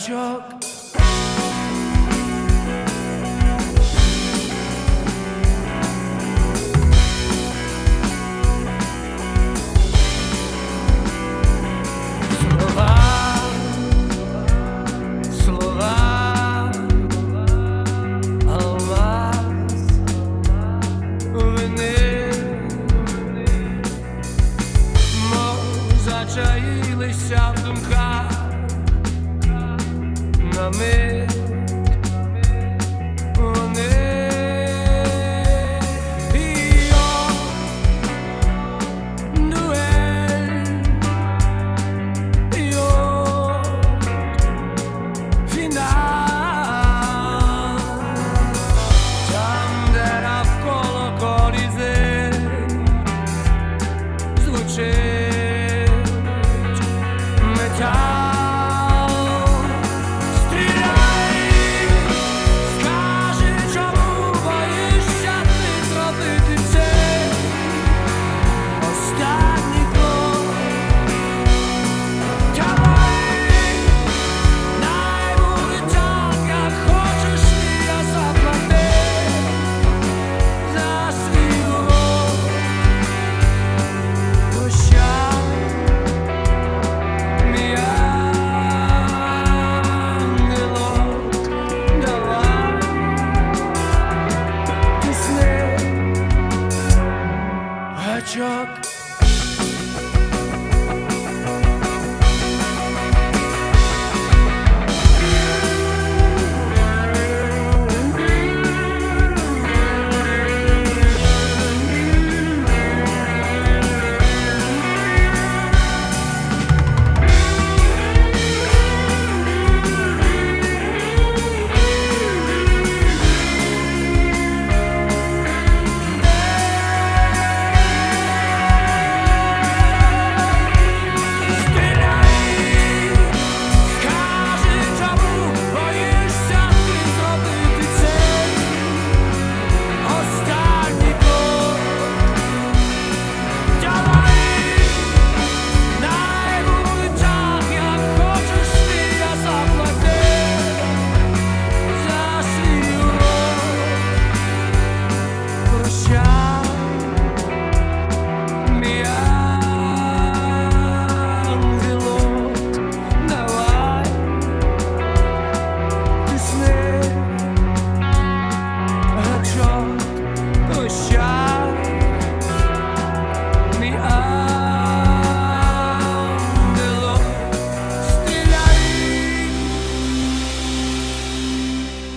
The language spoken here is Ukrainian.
гачок. Слова, слова, алмаз, вини, мов зачаїлися me.